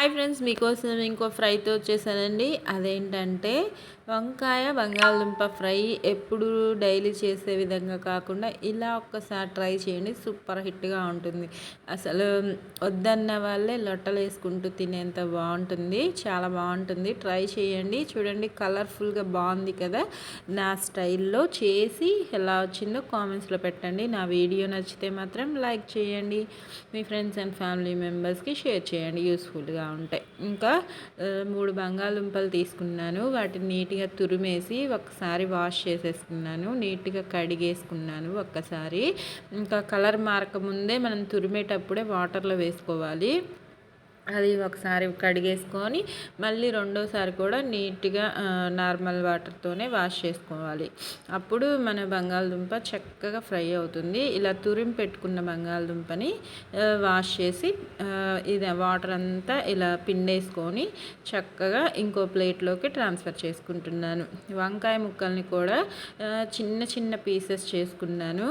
Hi friends మీకోసం ఇంకో ఫ్రైతో వచ్చేసానండి. అదేంటంటే వంకాయ బంగాళదుంప ఫ్రై ఎప్పుడు డైలీ చేసే విధంగా కాకుండా ఇలా ఒక్కసారి ట్రై చేయండి. సూపర్ హిట్గా ఉంటుంది. అసలు వద్దన్న వాళ్ళే లొట్టలు వేసుకుంటూ తినేంత బాగుంటుంది. చాలా బాగుంటుంది. ట్రై చేయండి. చూడండి కలర్ఫుల్గా బాగుంది కదా. నా స్టైల్లో చేసి ఎలా వచ్చిందో కామెంట్స్లో పెట్టండి. నా వీడియో నచ్చితే మాత్రం లైక్ చేయండి. మీ ఫ్రెండ్స్ అండ్ ఫ్యామిలీ మెంబర్స్కి షేర్ చేయండి. యూస్ఫుల్గా ఉంటాయి. ఇంకా మూడు బంగాళదుంపలు తీసుకున్నాను. వాటిని నీట్గా తురిమేసి ఒకసారి వాష్ చేసేసుకున్నాను. నీట్గా కడిగేసుకున్నాను ఒక్కసారి. ఇంకా కలర్ మారక ముందే మనం తురిమేటప్పుడే వాటర్లో వేసుకోవాలి. అది ఒకసారి కడిగేసుకొని మళ్ళీ రెండోసారి కూడా నీట్గా నార్మల్ వాటర్తోనే వాష్ చేసుకోవాలి. అప్పుడు మన బంగాళదుంప చక్కగా ఫ్రై అవుతుంది. ఇలా తురిమి పెట్టుకున్న బంగాళదుంపని వాష్ చేసి ఇది వాటర్ అంతా ఇలా పిండేసుకొని చక్కగా ఇంకో ప్లేట్లోకి ట్రాన్స్ఫర్ చేసుకుంటున్నాను. వంకాయ ముక్కల్ని కూడా చిన్న చిన్న పీసెస్ చేసుకున్నాను.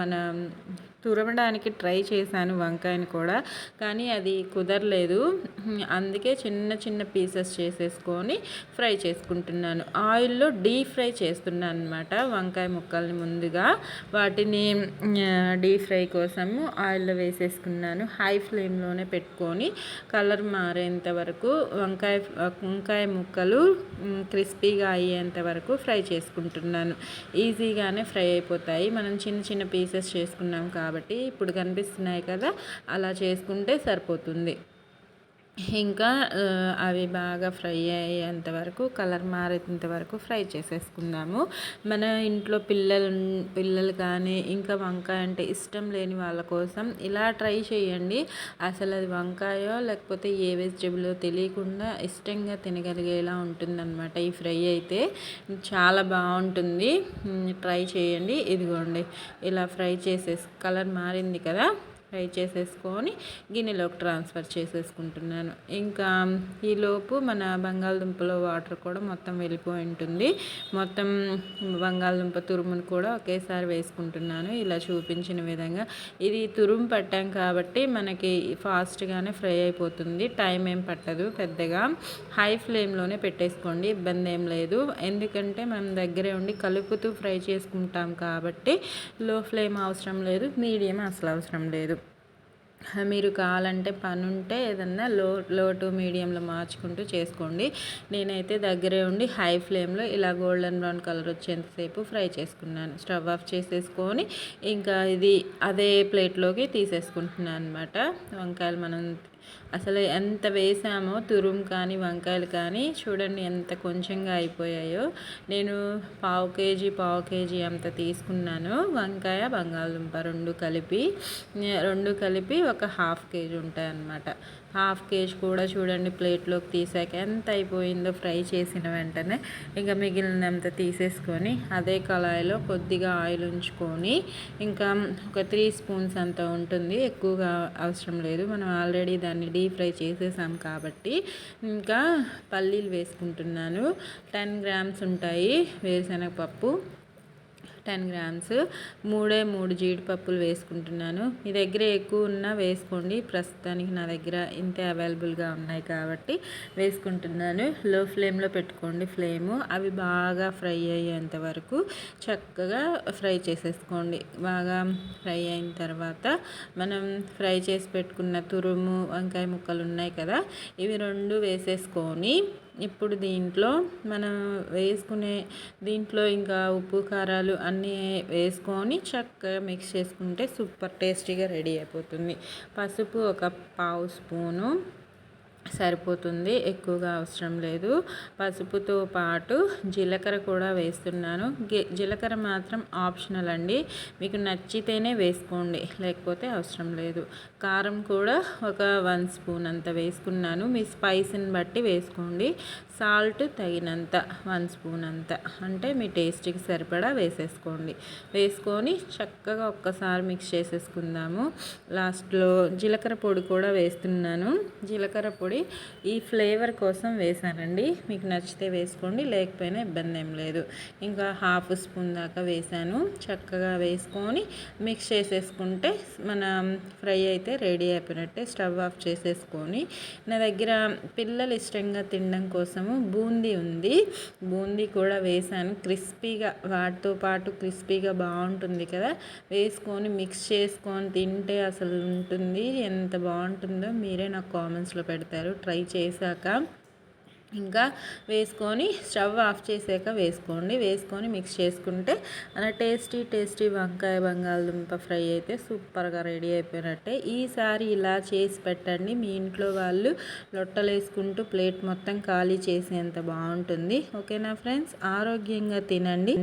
మన తురమడానికి ట్రై చేశాను వంకాయని కూడా కానీ అది కుదరలేదు. అందుకే చిన్న చిన్న పీసెస్ చేసేసుకొని ఫ్రై చేసుకుంటున్నాను. ఆయిల్లో డీప్ ఫ్రై చేస్తున్నాను అనమాట వంకాయ ముక్కల్ని ముందుగా. వాటిని డీప్ ఫ్రై కోసము ఆయిల్లో వేసేసుకున్నాను. హై ఫ్లేమ్లోనే పెట్టుకొని కలర్ మారేంత వరకు వంకాయ వంకాయ ముక్కలు క్రిస్పీగా అయ్యేంత వరకు ఫ్రై చేసుకుంటున్నాను. ఈజీగానే ఫ్రై అయిపోతాయి. మనం చిన్న చిన్న పీసెస్ చేసుకున్నాం కాబట్టి కాబట్టి ఇప్పుడు కనిపిస్తున్నాయి కదా అలా చేసుకుంటే సరిపోతుంది. ఇంకా అవి బాగా ఫ్రై అయ్యేంత వరకు కలర్ మారేంత వరకు ఫ్రై చేసేసుకుందాము. మన ఇంట్లో పిల్లలు పిల్లలు కానీ ఇంకా వంకాయ అంటే ఇష్టం లేని వాళ్ళ కోసం ఇలా ట్రై చేయండి. అసలు అది వంకాయో లేకపోతే ఏ వెజిటేబుల్లో తెలియకుండా ఇష్టంగా తినగలిగేలా ఉంటుందన్నమాట ఈ ఫ్రై అయితే. చాలా బాగుంటుంది. ట్రై చేయండి. ఇదిగోండి ఇలా ఫ్రై చేసేసి కలర్ మారింది కదా. ఫ్రై చేసేసుకొని గిన్నెలోకి ట్రాన్స్ఫర్ చేసేసుకుంటున్నాను. ఇంకా ఈలోపు మన బంగాళదుంపలో వాటర్ కూడా మొత్తం వెళ్ళిపోయి ఉంటుంది. మొత్తం బంగాళదుంప తురుమును కూడా ఒకేసారి వేసుకుంటున్నాను. ఇలా చూపించిన విధంగా ఇది తురుము పట్టాం కాబట్టి మనకి ఫాస్ట్గానే ఫ్రై అయిపోతుంది. టైం ఏం పట్టదు పెద్దగా. హై ఫ్లేమ్లోనే పెట్టేసుకోండి ఇబ్బంది ఏం లేదు. ఎందుకంటే మనం దగ్గరే ఉండి కలుపుతూ ఫ్రై చేసుకుంటాం కాబట్టి లో ఫ్లేమ్ అవసరం లేదు మీడియం అసలు అవసరం లేదు. మీరు కావాలంటే పని ఉంటే ఏదన్నా లో లో టు మీడియంలో మార్చుకుంటూ చేసుకోండి. నేనైతే దగ్గరే ఉండి హై ఫ్లేమ్లో ఇలా గోల్డెన్ బ్రౌన్ కలర్ వచ్చేంతసేపు ఫ్రై చేసుకున్నాను. స్టవ్ ఆఫ్ చేసేసుకొని ఇంకా ఇది అదే ప్లేట్లోకి తీసేసుకుంటున్నాను అనమాట వంకాయలు మనం అసలు ఎంత వేసామో తురుం కానీ వంకాయలు కానీ చూడండి ఎంత కొంచెంగా అయిపోయాయో. నేను పావు కేజీ పావు కేజీ అంత తీసుకున్నాను. వంకాయ బంగాళదుంప రెండు కలిపి రెండు కలిపి ఒక హాఫ్ కేజీ ఉంటాయి అన్నమాట హాఫ్ కేజీ కూడా చూడండి ప్లేట్లోకి తీసాక ఎంత అయిపోయిందో ఫ్రై చేసిన వెంటనే ఇంకా మిగిలినంత తీసేసుకొని అదే కళాయిలో కొద్దిగా ఆయిల్ ఉంచుకొని ఇంకా ఒక త్రీ స్పూన్స్ అంత ఉంటుంది. ఎక్కువగా అవసరం లేదు. మనం ఆల్రెడీ దాన్ని డీప్ ఫ్రై చేసేసాం కాబట్టి ఇంకా పల్లీలు వేసుకుంటున్నాను. టెన్ గ్రామ్స్ ఉంటాయి వేరుశనగపప్పు. టెన్ గ్రామ్స్ మూడే మూడు జీడిపప్పులు వేసుకుంటున్నాను. మీ దగ్గర ఎక్కువ ఉన్నా వేసుకోండి. ప్రస్తుతానికి నా దగ్గర ఇంతే అవైలబుల్గా ఉన్నాయి కాబట్టి వేసుకుంటున్నాను. లో ఫ్లేమ్లో పెట్టుకోండి ఫ్లేము. అవి బాగా ఫ్రై అయ్యేంత వరకు చక్కగా ఫ్రై చేసేసుకోండి. బాగా ఫ్రై అయిన తర్వాత మనం ఫ్రై చేసి పెట్టుకున్న తురుము వంకాయ ముక్కలు ఉన్నాయి కదా ఇవి రెండు వేసేసుకొని ఇప్పుడు దీంట్లో మనం వేసుకునే దీంట్లో ఇంకా ఉప్పు కారాలు అన్నీ వేసుకొని చక్కగా మిక్స్ చేసుకుంటే సూపర్ టేస్టీగా రెడీ అయిపోతుంది. పసుపు ఒక పావు స్పూను సరిపోతుంది. ఎక్కువగా అవసరం లేదు. పసుపుతో పాటు జీలకర్ర కూడా వేస్తున్నాను. జీలకర్ర మాత్రం ఆప్షనల్ అండి. మీకు నచ్చితేనే వేసుకోండి. లేకపోతే అవసరం లేదు. కారం కూడా ఒక వన్ స్పూన్ అంత వేసుకున్నాను. మీ స్పైస్ని బట్టి వేసుకోండి. సాల్ట్ తగినంత వన్ స్పూన్ అంత. అంటే మీ టేస్ట్కి సరిపడా వేసేసుకోండి. వేసుకొని చక్కగా ఒక్కసారి మిక్స్ చేసేసుకుందాము. లాస్ట్లో జీలకర్ర పొడి కూడా వేస్తున్నాను. జీలకర్ర పొడి ఈ ఫ్లేవర్ కోసం వేసానండి మీకు నచ్చితే వేసుకోండి లేకపోయినా ఇబ్బంది ఏం లేదు. ఇంకా హాఫ్ స్పూన్ దాకా వేసాను చక్కగా వేసుకొని మిక్స్ చేసేసుకుంటే మన ఫ్రై అయితే రెడీ అయిపోయినట్టే. స్టవ్ ఆఫ్ చేసేసుకొని నా దగ్గర పిల్లలు ఇష్టంగా తినడం కోసము బూందీ ఉంది. బూందీ కూడా వేసాను. క్రిస్పీగా వాటితో పాటు క్రిస్పీగా బాగుంటుంది కదా. వేసుకొని మిక్స్ చేసుకొని తింటే అసలు ఉంటుంది. ఎంత బాగుంటుందో మీరే నాకు కామెంట్స్లో పెడతారు. ట్రై చేశాక. ఇంకా వేసుకొని స్టవ్ ఆఫ్ చేసాక వేసుకోండి. వేసుకొని మిక్స్ చేసుకుంటే అలా టేస్టీ టేస్టీ వంకాయ బంగాళదుంప ఫ్రై అయితే సూపర్గా రెడీ అయిపోయినట్టే. ఈసారి ఇలా చేసి పెట్టండి. మీ ఇంట్లో వాళ్ళు లొట్టలు వేసుకుంటూ ప్లేట్ మొత్తం ఖాళీ చేసేంత బాగుంటుంది. ఓకేనా ఫ్రెండ్స్? ఆరోగ్యంగా తినండి.